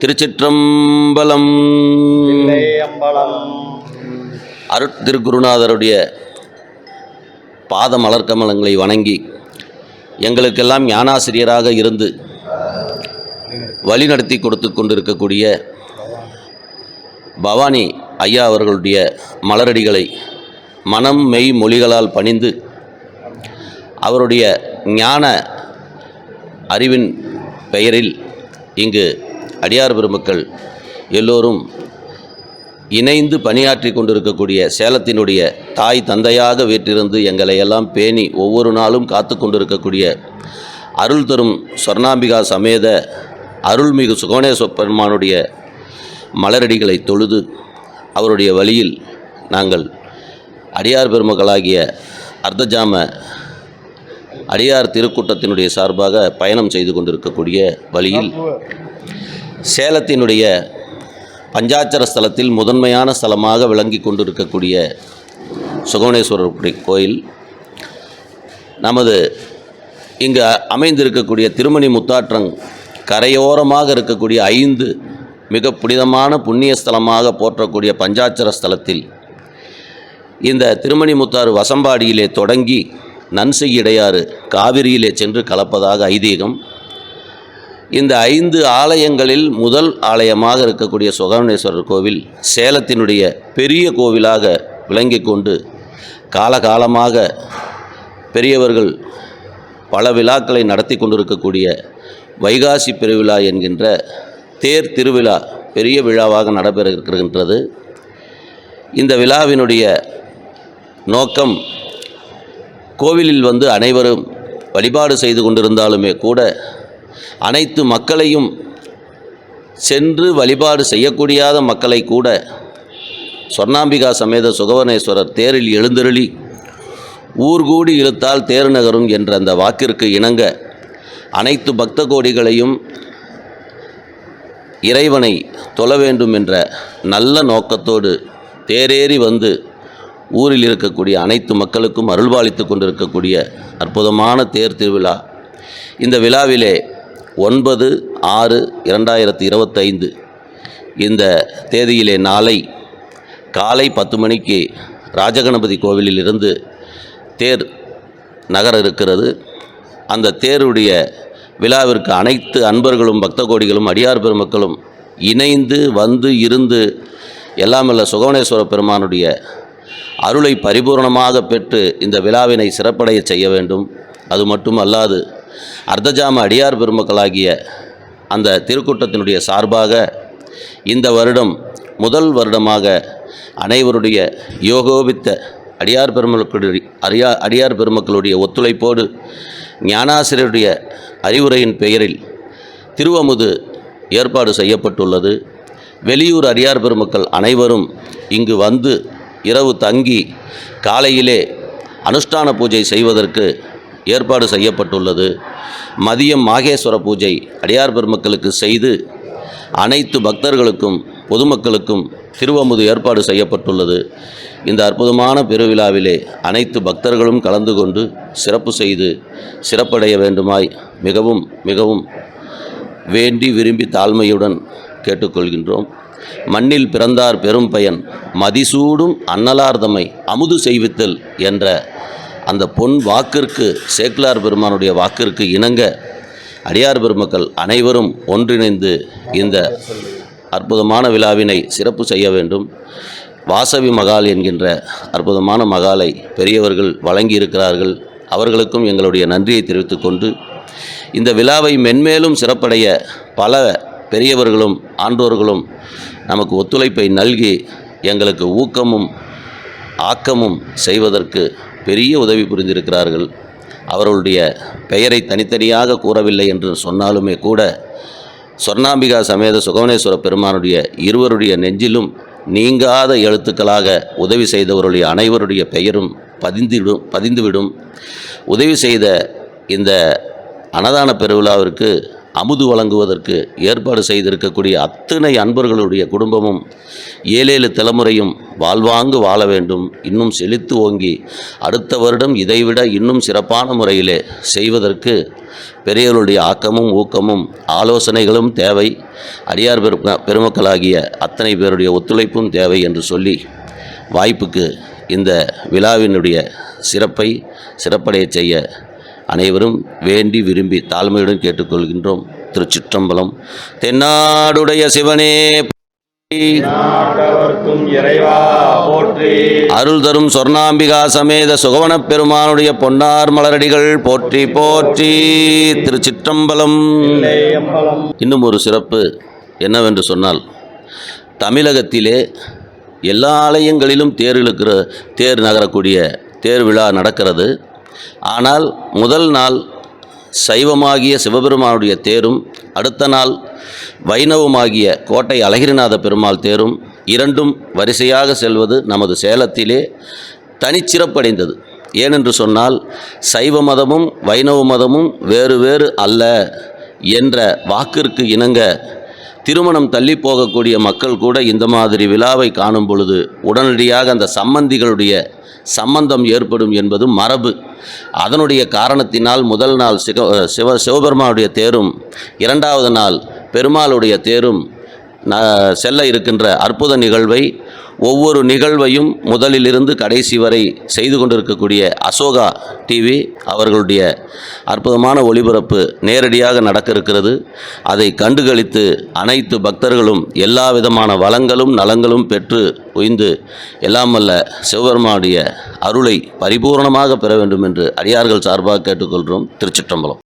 திருச்சிற்றம்பலம். அம்பலம் அருட்திருக்குருநாதருடைய பாத மலர்க்கமலங்களை வணங்கி எங்களுக்கெல்லாம் ஞானாசிரியராக இருந்து வழிநடத்தி கொடுத்து கொண்டிருக்கக்கூடிய பவானி ஐயா அவர்களுடைய மலரடிகளை மனம் மெய் மொழிகளால் பணிந்து அவருடைய ஞான அறிவின் பெயரில் இங்கு அடியார் பெருமக்கள் எல்லோரும் இணைந்து பணியாற்றி கொண்டிருக்கக்கூடிய சேலத்தினுடைய தாய் தந்தையாக வீற்றிருந்து எங்களை எல்லாம் பேணி ஒவ்வொரு நாளும் காத்து கொண்டிருக்கக்கூடிய அருள் தரும் சொர்ணாம்பிகா சமேத அருள்மிகு சுகவனேஸ்வர பெருமானுடைய மலரடிகளை தொழுது அவருடைய வழியில் நாங்கள் அடியார் பெருமக்களாகிய அர்த்தஜாம அடியார் திருக்கூட்டத்தினுடைய சார்பாக பயணம் செய்து கொண்டிருக்கக்கூடிய வழியில் சேலத்தினுடைய பஞ்சாட்சர ஸ்தலத்தில் முதன்மையான ஸ்தலமாக விளங்கி கொண்டிருக்கக்கூடிய சுகவனேஸ்வரர் கோயில். நமது இங்கு அமைந்திருக்கக்கூடிய திருமணி முத்தாற்றங் கரையோரமாக இருக்கக்கூடிய ஐந்து மிக புனிதமான புண்ணிய ஸ்தலமாக போற்றக்கூடிய பஞ்சாட்சர ஸ்தலத்தில் இந்த திருமணி முத்தாறு வசம்பாடியிலே தொடங்கி நன்செய் இடையாறு காவிரியிலே சென்று கலப்பதாக ஐதீகம் இந்த ஐந்து ஆலயங்களில் முதல் ஆலயமாக இருக்கக்கூடிய சுகவனேஸ்வரர் கோவில் சேலத்தினுடைய பெரிய கோவிலாக விளங்கி கொண்டு காலகாலமாக பெரியவர்கள் பல விழாக்களை நடத்தி கொண்டிருக்கக்கூடிய வைகாசி பெருவிழா என்கின்ற தேர் திருவிழா பெரிய விழாவாக நடைபெற இருக்கின்றது இந்த விழாவினுடைய நோக்கம் கோவிலில் வந்து அனைவரும் வழிபாடு செய்து கொண்டிருந்தாலுமே கூட அனைத்து மக்களையும் சென்று வழிபாடு செய்யக்கூடியாத மக்களை கூட சொர்ணாம்பிகா சமேத சுகவனேஸ்வரர் தேரில் எழுந்தருளி ஊர்கூடி இழுத்தால் தேர் நகரும் என்ற அந்த வாக்கிற்கு இணங்க அனைத்து பக்த கோடிகளையும் இறைவனை தொழ வேண்டும் என்ற நல்ல நோக்கத்தோடு தேரேறி வந்து ஊரில் இருக்கக்கூடிய அனைத்து மக்களுக்கும் அருள்பாலித்து கொண்டிருக்கக்கூடிய அற்புதமான தேர் திருவிழா. இந்த விழாவிலே ஒன்பது ஆறு இரண்டாயிரத்தி இருபத்தைந்து. இந்த தேதியிலே நாளை காலை பத்து மணிக்கு ராஜகணபதி கோவிலில் இருந்து தேர் நகர இருக்கிறது. அந்த தேருடைய விழாவிற்கு அனைத்து அன்பர்களும் பக்த கோடிகளும் அடியார் பெருமக்களும் இணைந்து வந்து இருந்து எல்லாமல்ல சுகவனேஸ்வர பெருமானுடைய அருளை பரிபூர்ணமாக பெற்று இந்த விழாவினை சிறப்படைய செய்ய வேண்டும். அது மட்டும் அல்லாது அர்த்தஜாம அடியார் பெருமக்களாகிய அந்த திருக்கூட்டத்தினுடைய சார்பாக இந்த வருடம் முதல் வருடமாக அனைவருடைய யோகோபித்த அடியார் பெருமக்களுடைய அரியா அடியார் பெருமக்களுடைய ஒத்துழைப்போடு ஞானாசிரியருடைய அறிவுரையின் பெயரில் திருவமுது ஏற்பாடு செய்யப்பட்டுள்ளது. வெளியூர் அடியார் பெருமக்கள் அனைவரும் இங்கு வந்து இரவு தங்கி காலையிலே அனுஷ்டான பூஜை செய்வதற்கு ஏற்பாடு செய்யப்பட்டுள்ளது. மதியம் மாகேஸ்வர பூஜை அடியார் பெருமக்களுக்கு செய்து அனைத்து பக்தர்களுக்கும் பொதுமக்களுக்கும் திருவமுது ஏற்பாடு செய்யப்பட்டுள்ளது. இந்த அற்புதமான பெருவிழாவிலே அனைத்து பக்தர்களும் கலந்து கொண்டு சிறப்பு செய்து சிறப்படைய வேண்டுமாய் மிகவும் மிகவும் வேண்டி விரும்பி தாழ்மையுடன் கேட்டுக்கொள்கின்றோம். மண்ணில் பிறந்தார் பெரும் பயன் மதிசூடும் அன்னலார்தமை அமுது செய்வித்தல் என்ற அந்த பொன் வாக்கிற்கு சேக்கிலார் பெருமானுடைய வாக்கிற்கு இணங்க அடியார் பெருமக்கள் அனைவரும் ஒன்றிணைந்து இந்த அற்புதமான விழாவினை சிறப்பு செய்ய வேண்டும். வாசவி மகால் என்கின்ற அற்புதமான மகாலை பெரியவர்கள் வழங்கியிருக்கிறார்கள். அவர்களுக்கும் எங்களுடைய நன்றியை தெரிவித்துக்கொண்டு இந்த விழாவை மென்மேலும் சிறப்படைய பல பெரியவர்களும் ஆண்டோர்களும் நமக்கு ஒத்துழைப்பை நல்கி எங்களுக்கு ஊக்கமும் ஆக்கமும் செய்வதற்கு பெரிய உதவி புரிந்திருக்கிறார்கள். அவர்களுடைய பெயரை தனித்தனியாக கூறவில்லை என்று சொன்னாலுமே கூட சொர்ணாம்பிகா சமேத சுகவனேஸ்வர பெருமானுடைய இருவருடைய நெஞ்சிலும் நீங்காத எழுத்துக்களாக உதவி செய்தவருடைய அனைவருடைய பெயரும் பதிந்துவிடும் பதிந்துவிடும். உதவி செய்த இந்த அன்னதான பெருவிழாவிற்கு அமுது வழங்குவதற்கு ஏற்பாடு செய்திருக்கக்கூடிய அத்தனை அன்பர்களுடைய குடும்பமும் ஏழேழு தலைமுறையும் வாழ்வாங்கு வாழ வேண்டும். இன்னும் செழித்து ஓங்கி அடுத்த வருடம் இதைவிட இன்னும் சிறப்பான முறையிலே செய்வதற்கு பெரியவர்களுடைய ஆக்கமும் ஊக்கமும் ஆலோசனைகளும் தேவை. அடியார் பெருமக்களாகிய அத்தனை பேருடைய ஒத்துழைப்பும் தேவை என்று சொல்லி வாய்ப்புக்கு இந்த விழாவினுடைய சிறப்பை சிறப்படையச் செய்ய அனைவரும் வேண்டி விரும்பி தாழ்மையுடன் கேட்டுக்கொள்கின்றோம். திருச்சிற்றம்பலம். தென்னாடுடைய சிவனே அருள் தரும் சொர்ணாம்பிகா சமேத சுகவனப் பெருமானுடைய பொன்னார் மலரடிகள் போற்றி போற்றி. திருச்சிற்றம்பலம். இன்னும் ஒரு சிறப்பு என்னவென்று சொன்னால் தமிழகத்திலே எல்லா ஆலயங்களிலும் தேர் இழுக்கிற தேர் நகரக்கூடிய தேர் விழா நடக்கிறது. ஆனால் முதல் நாள் சைவமாகிய சிவபெருமானுடைய தேரும் அடுத்த நாள் வைணவமாகிய கோட்டை அழகிரிநாத பெருமாள் தேரும் இரண்டும் வரிசையாக செல்வது நமது சேலத்திலே தனிச்சிறப்படைந்தது. ஏனென்று சொன்னால் சைவ மதமும் வைணவ மதமும் வேறு வேறு அல்ல என்ற வாக்கிற்கு இணங்க திருமணம் தள்ளி போகக்கூடிய மக்கள் கூட இந்த மாதிரி விழாவை காணும் பொழுது உடனடியாக அந்த சம்பந்திகளுடைய சம்பந்தம் ஏற்படும் என்பது மரபு. அதனுடைய காரணத்தினால் முதல் நாள் சிவ சிவ சிவபெருமானுடைய தேரும் இரண்டாவது நாள் பெருமாளுடைய தேரும் செல்ல இருக்கின்ற அற்புத நிகழ்வை ஒவ்வொரு நிகழ்வையும் முதலிலிருந்து கடைசி வரை செய்து கொண்டிருக்கக்கூடிய அசோகா டிவி அவர்களுடைய அற்புதமான ஒளிபரப்பு நேரடியாக நடக்க இருக்கிறது அதை கண்டுகளித்து அனைத்து பக்தர்களும் எல்லா விதமான வளங்களும் நலங்களும் பெற்று உய்ந்து எல்லாம் அல்ல சிவபெருமானுடைய அருளை பரிபூரணமாக பெற வேண்டும் என்று அடியார்கள் சார்பாக கேட்டுக்கொள்கிறோம். திருச்சிற்றம்பலம்.